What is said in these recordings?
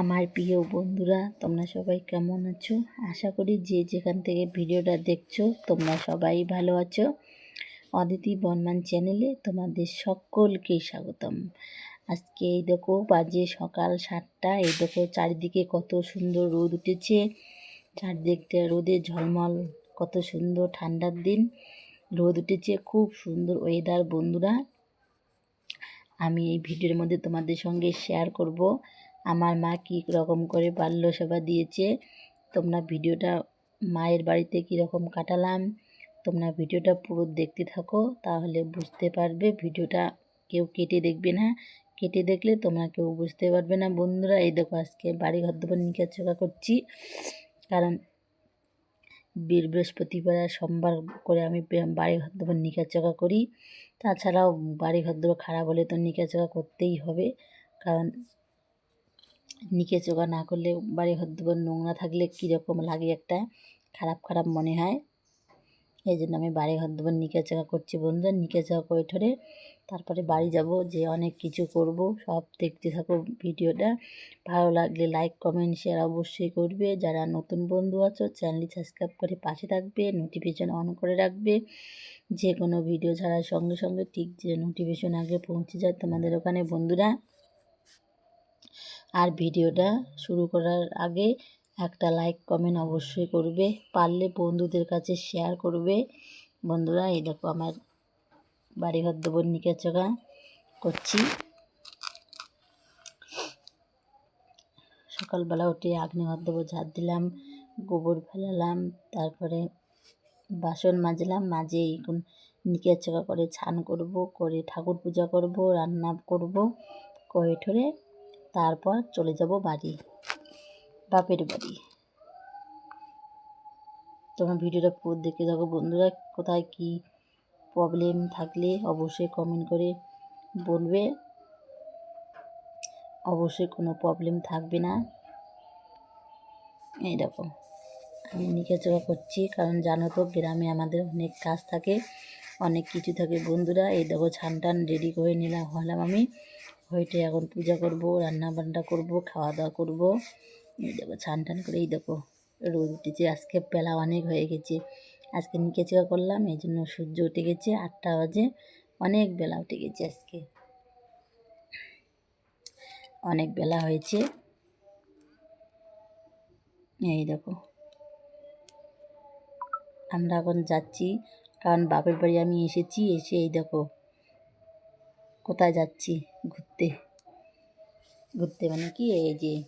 আমার প্রিয় বন্ধুরা, তোমরা সবাই কেমন আছো? আশা করি যে যেখান থেকে ভিডিওটা দেখছ, তোমরা সবাই ভালো আছো। অদিতি বর্মান চ্যানেলে তোমাদের সকলকে স্বাগতম। আজকে এই দেখো, বাজে সকাল সাতটা, এই দেখো চারিদিকে কত সুন্দর রোদ উঠেছে। চারদিকটা রোদে ঝলমল, কত সুন্দর ঠান্ডার দিন। রোদ উঠেছে, খুব সুন্দর ওয়েদার বন্ধুরা। আমি এই ভিডিওর মধ্যে তোমাদের সঙ্গে শেয়ার করব। আমার মা কী রকম করে বাল্য সেবা দিয়েছে? তোমরা ভিডিওটা মায়ের বাড়িতে কী রকম কাটালাম? তোমরা ভিডিওটা পুরো দেখতে থাকো, তাহলে বুঝতে পারবে ভিডিওটা কেউ কেটে দেখবে না। কেটে দেখলে তোমরা কেউ বুঝতে পারবে না। বন্ধুরা, এই দেখো আজকে বাড়ি ঘর দেবো নিকা চকা করছি। কারণ বীর বৃহস্পতিবার আর সোমবার করে আমি বাড়ি ঘর দেবো নিকা চকা করি। তাছাড়াও বাড়ি ঘর দেবো খারাপ হলে তো নিকা চকা করতেই হবে। কারণ নিকে চোখা না করলে বাড়ি ঘর দুবার নোংরা থাকলে কীরকম লাগে একটা খারাপ খারাপ মনে হয়? এই জন্য আমি বাড়ি ঘর দুবার নিকে চোখা করছি বন্ধুরা। নিকে চোখা করে ঠরে তারপরে বাড়ি যাব, যে অনেক কিছু করব, সব দেখতে থাকো ভিডিওটা। ভালো লাগলে লাইক কমেন্ট শেয়ার অবশ্যই করবে। যারা নতুন বন্ধু আছো চ্যানেলটি সাবস্ক্রাইব করে পাশে থাকবে নোটিফিকেশন অন করে রাখবে। যে কোনো ভিডিও ছাড়ার সঙ্গে সঙ্গে ঠিক যে নোটিফিকেশন আগে পৌঁছে যায় তোমাদের ওখানে বন্ধুরা। আর ভিডিওটা শুরু করার আগে একটা লাইক কমেন্ট অবশ্যই করবে। পারলে বন্ধুদের কাছে শেয়ার করবে। বন্ধুরা, এই দেখো আমার বাড়িঘর দেবো নিকে চোখা করছি। সকালবেলা উঠে আগ্নেঘর দেবো ঝাড় দিলাম, গোবর ফেলালাম, তারপরে বাসন মাজলাম মাজে এখন নিকে চোখা করে ছান করব, করে ঠাকুর পূজা করব, রান্না করব, করে ঠরে তারপর চলে যাব বাড়ি। বাপের বাড়ি। তোমার ভিডিওটা পুরো দেখে দেখো বন্ধুরা, কোথায় কি প্রবলেম থাকলে অবশ্যই কমেন্ট করে বলবে। অবশ্যই কোনো প্রবলেম থাকবে না। এই দেখো, আমি নিকে চোখা করছি, কারণ জানো তো গ্রামে আমাদের অনেক কাজ থাকে, অনেক কিছু থাকে। বন্ধুরা, এই দেখো ছান টান রেডি করে নিলাম, হলাম আমি। হয়েটে এখন পূজা করব রান্না বান্না করব খাওয়া দাওয়া করব। এই দেখো ছান টান করে এই দেখো, রোদ উঠেছে, আজকে বেলা অনেক হয়ে গেছে। আজকে নিকে চেকা করলাম, এই জন্য সূর্য উঠে গেছে, আটটা বাজে, অনেক বেলা উঠে গেছে আজকে। অনেক বেলা হয়েছে। এই দেখো, আমরা এখন যাচ্ছি, কারণ বাপের বাড়ি আমি এসেছি, এসে এই দেখো কোথায় যাচ্ছি? ঘুরতে। ঘুরতে মানে কি? এই যে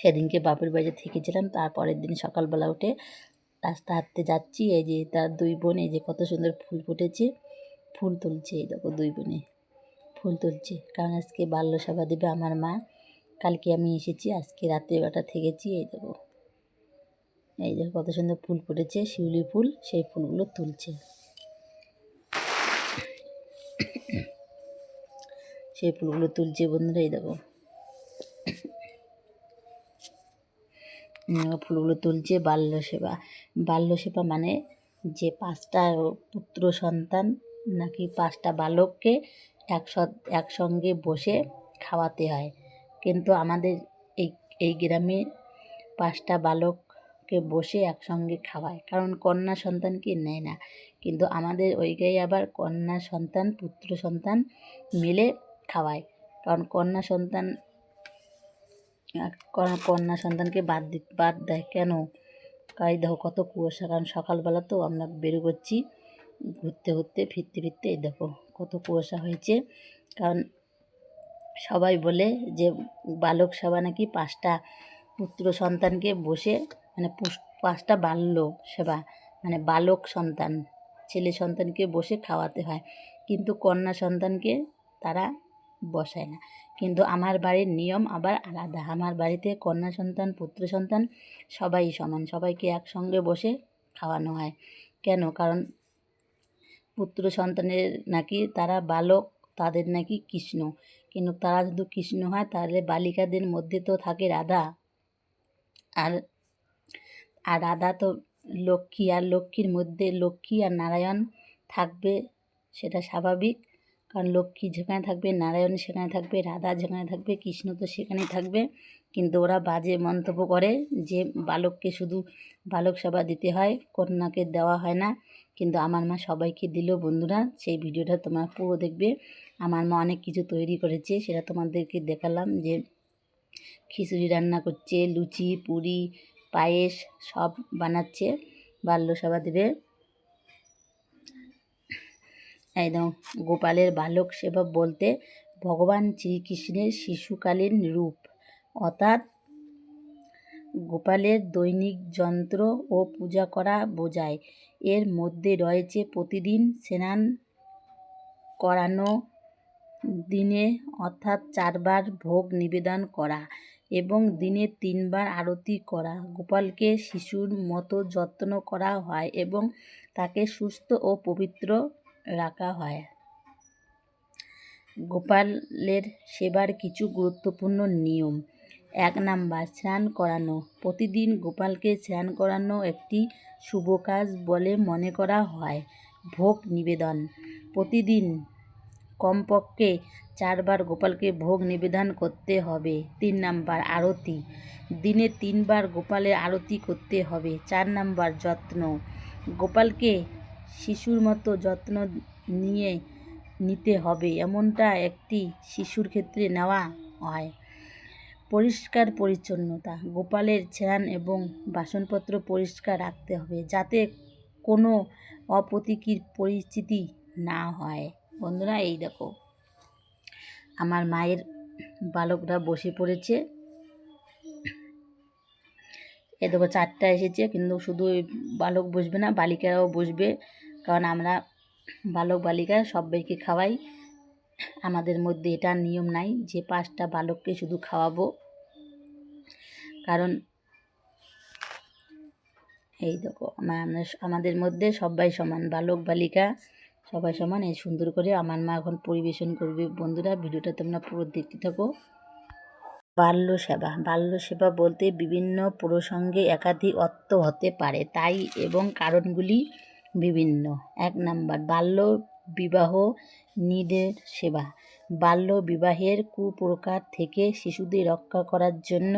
সেদিনকে বাপের বাড়িতে থেকেছিলাম তারপরের দিন সকালবেলা উঠে রাস্তা হাঁটতে যাচ্ছি। এই যে তার দুই বোন, এই যে কত সুন্দর ফুল ফুটেছে। ফুল তুলছে, এই দেখো দুই বোনে। ফুল তুলছে। কারণ আজকে বাল্য সভা দেবে আমার মা। কালকে আমি এসেছি, আজকে রাত্রে বেটা থেকেছি, এই দেখো। এই দেখো কত সুন্দর ফুল ফুটেছে, শিউলি ফুল, সেই ফুলগুলো তুলছে। সেই ফুলগুলো তুলছে বন্ধুরা, এই দেখো। ফুলগুলো তুলছে বাল্য সেবা। বাল্য সেবা মানে যে পাঁচটা পুত্র সন্তান নাকি পাঁচটা বালককে একস একসঙ্গে বসে খাওয়াতে হয়। কিন্তু আমাদের এই এই গ্রামে পাঁচটা বালককে বসে একসঙ্গে খাওয়ায়। কারণ কন্যা সন্তানকে নেয় না। কিন্তু আমাদের ওই গায়ে আবার কন্যা সন্তান, পুত্র সন্তান মিলে খাওয়ায়। কারণ কন্যা সন্তান কন্যা সন্তানকে বাদ দি, বাদ দেয় কেন? কাই দেখো কত কুয়াশা, কারণ সকালবেলা তো আমরা বেরো করছি ঘুরতে ঘুরতে, ফিরতে ফিরতে এই দেখো কত কুয়াশা হয়েছে। কারণ সবাই বলে যে বালক সেবা নাকি পাঁচটা পুত্র সন্তানকে বসে মানে পাঁচটা বাল্য সেবা মানে বালক সন্তান, ছেলে সন্তানকে বসে খাওয়াতে হয়। কিন্তু কন্যা সন্তানকে তারা বসায় না। কিন্তু আমার বাড়ির নিয়ম আবার আলাদা। আমার বাড়িতে কন্যা সন্তান, পুত্র সন্তান সবাই সমান। সবাইকে একসঙ্গে বসে খাওয়ানো হয়। কেন? কারণ পুত্র সন্তানের নাকি তারা বালক, তাদের নাকি কৃষ্ণ। কিন্তু তারা যদি কৃষ্ণ হয়, তাহলে বালিকাদের মধ্যে তো থাকে রাধা। আর আর রাধা তো লক্ষ্মী। আর লক্ষ্মীর মধ্যে লক্ষ্মী আর নারায়ণ থাকবে, সেটা স্বাভাবিক। কারণ লক্ষ্মী যেখানে থাকবে, নারায়ণ সেখানে থাকবে, রাধা যেখানে থাকবে, কৃষ্ণ তো সেখানেই থাকবে। কিন্তু ওরা বাজে মন্তব্য করে যে বালককে শুধু বালক সেবা দিতে হয়, কন্যাকে দেওয়া হয় না। কিন্তু আমার মা সবাইকে দিল বন্ধুরা, সেই ভিডিওটা তোমরা পুরো দেখবে। আমার মা অনেক কিছু তৈরি করেছে, সেটা তোমাদেরকে দেখালাম যে খিচুড়ি রান্না করছে, লুচি, পুরি, পায়েস সব বানাচ্ছে, বাল্য সেবা দেবে। একদম। গোপালের বালক সেবা বলতে ভগবান শ্রীকৃষ্ণের শিশুকালীন রূপ। অর্থাৎ গোপালের দৈনিক যন্ত্র ও পূজা করা বোঝায়। এর মধ্যে রয়েছে প্রতিদিন স্নান করানো দিনে, অর্থাৎ চারবার ভোগ নিবেদন করা এবং দিনে তিনবার আরতি করা। গোপালকে শিশুর মতো যত্ন করা হয় এবং তাকে সুস্থ ও পবিত্র রাখা হয়। গোপালের সেবার কিছু গুরুত্বপূর্ণ নিয়ম। এক নাম্বার, স্নান করানো। প্রতিদিন গোপালকে স্নান করানো একটি শুভ কাজ বলে মনে করা হয়। ভোগ নিবেদন। প্রতিদিন কমপক্ষে চারবার গোপালকে ভোগ নিবেদন করতে হবে। তিন নাম্বার, আরতি। দিনে তিনবার গোপালের আরতি করতে হবে। চার নাম্বার, যত্ন। গোপালকে শিশুর মতো যত্ন নিয়ে নিতে হবে, এমনটা একটি শিশুর ক্ষেত্রে নেওয়া হয়। পরিষ্কার পরিচ্ছন্নতা, গোপালের স্নান এবং বাসনপত্র পরিষ্কার রাখতে হবে যাতে কোনো অপ্রতিকীর পরিস্থিতি না হয়। বন্ধুরা, এই দেখো, আমার মায়ের বালকরা বসে পড়েছে। এ দেখো চারটা এসেছে, কিন্তু শুধু বালক বসবে না বালিকারাও বসবে। কারণ আমরা বালক, বালিকা সবাইকে খাওয়াই। আমাদের মধ্যে এটা নিয়ম নাই যে পাঁচটা বালককে শুধু খাওয়াবো। কারণ এই দেখো আমাদের মধ্যে সবাই সমান, বালক, বালিকা সবাই সমান। এই সুন্দর করে আমার মা এখন পরিবেশন করবে। বন্ধুরা, ভিডিওটা তোমরা পুরো দেখতে থাকো। বাল্য সেবা বাল্য সেবা বলতে বিভিন্ন প্রসঙ্গে একাধিক অর্থ হতে পারে, তাই এবং কারণগুলি বিভিন্ন। এক নাম্বার, বাল্য বিবাহ নিদের সেবা। বাল্য বিবাহের কুপ্রকার থেকে শিশুদের রক্ষা করার জন্য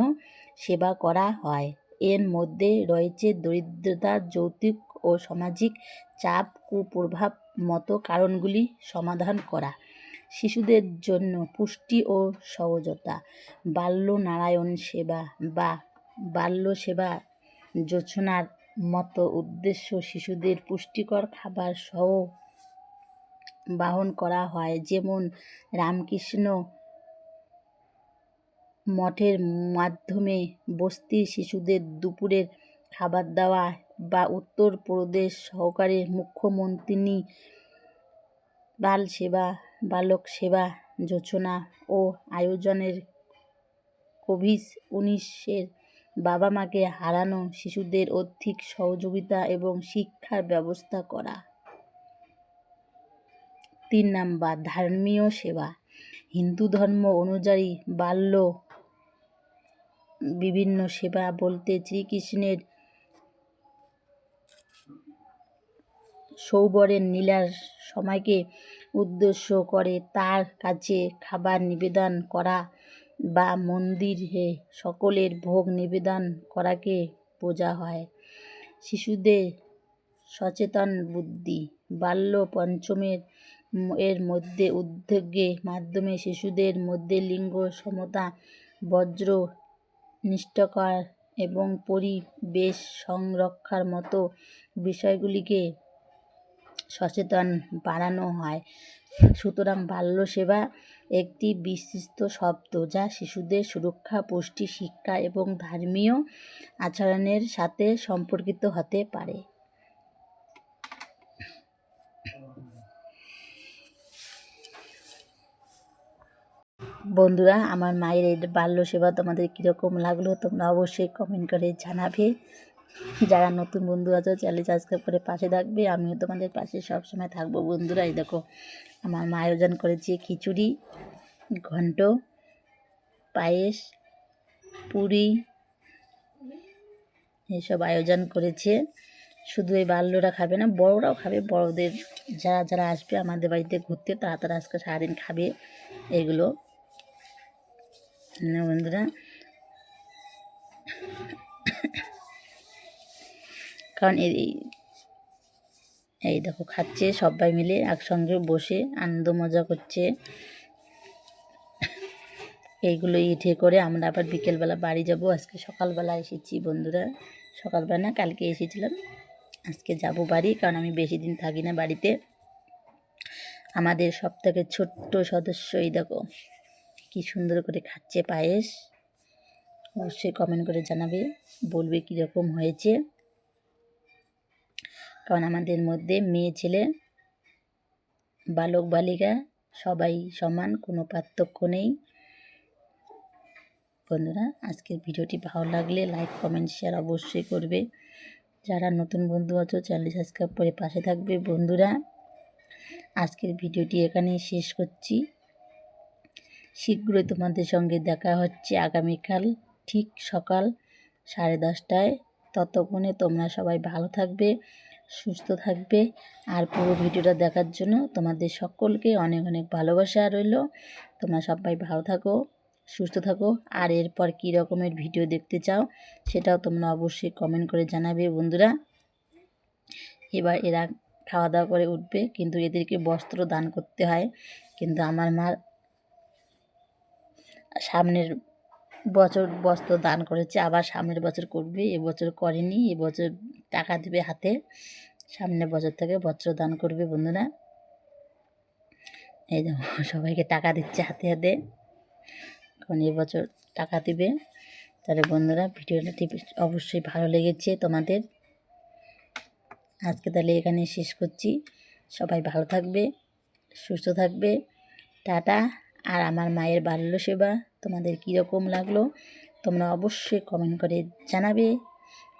সেবা করা হয়। এর মধ্যে রয়েছে দরিদ্রতা, যৌতুক ও সামাজিক চাপ, কুপ্রভাব মতো কারণগুলি সমাধান করা। শিশুদের জন্য পুষ্টি ও সহজতা। বাল্য নারায়ণ সেবা বা বাল্য সেবা যোজনার মতো উদ্দেশ্য শিশুদের পুষ্টিকর খাবার সহ বাহন করা হয়। যেমন রামকৃষ্ণ মঠের মাধ্যমে বস্তির শিশুদের দুপুরের খাবার দেওয়া বা উত্তরপ্রদেশ সহকারী মুখ্যমন্ত্রী বাল সেবা বালক সেবা যোজনা ও আয়োজনের কোভিড উনিশের বাবা মাকে হারানো শিশুদের আর্থিক সহযোগিতা এবং শিক্ষার ব্যবস্থা করা। তিন নাম্বার, ধর্মীয় সেবা। হিন্দু ধর্ম অনুযায়ী বাল্য বিভিন্ন সেবা বলতে শ্রীকৃষ্ণের সৌবরের নীলার সময়কে উদ্দেশ্য করে তার কাছে খাবার নিবেদন করা বা মন্দিরে সকলের ভোগ নিবেদন করাকে বোঝা হয়। শিশুদের সচেতন বুদ্ধি। বাল্য পঞ্চমের এর মধ্যে উদ্যোগের মাধ্যমে শিশুদের মধ্যে লিঙ্গ, সমতা, বজ্র, নিষ্ঠকর এবং পরিবেশ সংরক্ষার মতো বিষয়গুলিকে সচেতন বাড়ানো হয়। সুতরাং বাল্য সেবা একটি বিশিষ্ট শব্দ যা শিশুদের সুরক্ষা, পুষ্টি, শিক্ষা এবং ধর্মীয় আচরণের সাথে সম্পর্কিত হতে পারে। বন্ধুরা, আমার মায়ের বাল্য সেবা তোমাদের কীরকম লাগল তোমরা অবশ্যই কমেন্ট করে জানাবে। যারা নতুন বন্ধু আছো চ্যানেল সাবস্ক্রাইব করে পাশে থাকবে। আমিও তোমাদের পাশে সবসময় থাকব বন্ধুরা। এই দেখো, আমার মা আয়োজন করেছে খিচুড়ি, ঘন্ট, পায়েস, পুরি, এসব আয়োজন করেছে। শুধু এই বাল্যরা খাবে না, বড়রাও খাবে। বড়দের যারা যারা আসবে আমাদের বাড়িতে ঘুরতে, তারা তারা আজকে সারাদিন খাবে এগুলো। বন্ধুরা কারণ এই এই দেখো খাচ্ছে সবাই মিলে একসঙ্গে বসে, আনন্দ মজা করছে। এইগুলো ইটে করে আমরা আবার বিকেলবেলা বাড়ি যাব। আজকে সকালবেলা এসেছি বন্ধুরা। সকালবেলা না কালকে এসেছিলাম। আজকে যাব বাড়ি কারণ আমি বেশি দিন থাকি না বাড়িতে। আমাদের সব থেকে ছোট্ট সদস্য এই দেখো। কি সুন্দর করে খাচ্ছে পায়েস। অবশ্যই কমেন্ট করে জানাবে। বলবে কীরকম হয়েছে। কারণ আমাদের মধ্যে মেয়ে, ছেলে, বালক, বালিকা সবাই সমান, কোনো পার্থক্য নেই। বন্ধুরা, আজকের ভিডিওটি ভালো লাগলে লাইক, কমেন্ট, শেয়ার অবশ্যই করবে। যারা নতুন বন্ধু আছো চ্যানেল সাবস্ক্রাইব করে পাশে থাকবে। বন্ধুরা, আজকের ভিডিওটি এখানেই শেষ করছি। শীঘ্রই তোমাদের সঙ্গে দেখা হচ্ছে আগামীকাল ঠিক সকাল সাড়ে দশটায়। ততক্ষণে তোমরা সবাই ভালো থাকবে। সুস্থ থাকবে। আর পুরো ভিডিওটা দেখার জন্য তোমাদের সকলকে অনেক অনেক ভালোবাসা রইল। তোমরা সবাই ভালো থাকো, সুস্থ থাকো। আর এরপর কী রকমের ভিডিও দেখতে চাও সেটাও তোমরা অবশ্যই কমেন্ট করে জানাবে বন্ধুরা। এবার এরা খাওয়া দাওয়া করে উঠবে, কিন্তু এদেরকে বস্ত্র দান করতে হয়। কিন্তু আমার মা সামনের বছর বস্ত্র দান করেছে, আবার সামনের বছর করবে এবছর করেনি এবছর টাকা দেবে হাতে, সামনের বছর থেকে বস্ত্র দান করবে বন্ধুরা। এই সবাইকে টাকা দিচ্ছে হাতে হাতে, এখন এবছর টাকা দিবে। তাহলে বন্ধুরা ভিডিওটা অবশ্যই ভালো লেগেছে তোমাদের। আজকে তাহলে এখানে শেষ করছি। সবাই ভালো থাকবে, সুস্থ থাকবে। টাটা। আর আমার মায়ের বাল্য সেবা তোমাদের কীরকম লাগল, তোমরা অবশ্যই কমেন্ট করে জানাবে।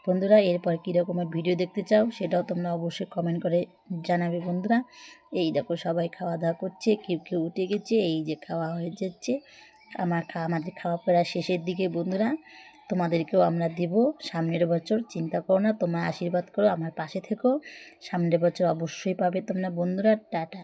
বন্ধুরা, এরপর কী রকমের ভিডিও দেখতে চাও সেটাও তোমরা অবশ্যই কমেন্ট করে জানাবে বন্ধুরা। এই দেখো, সবাই খাওয়া দাওয়া করছে, কেউ কেউ উঠে গেছে, এই যে খাওয়া হয়ে যাচ্ছে। আমার খাওয়া আমাদের খাওয়া প্রায় শেষের দিকে বন্ধুরা। তোমাদেরকেও আমরা দেব, সামনের বছর চিন্তা করো না, তোমরা আশীর্বাদ করো, আমার পাশে থেকো। সামনের বছর অবশ্যই পাবে তোমরা বন্ধুরা, টাটা।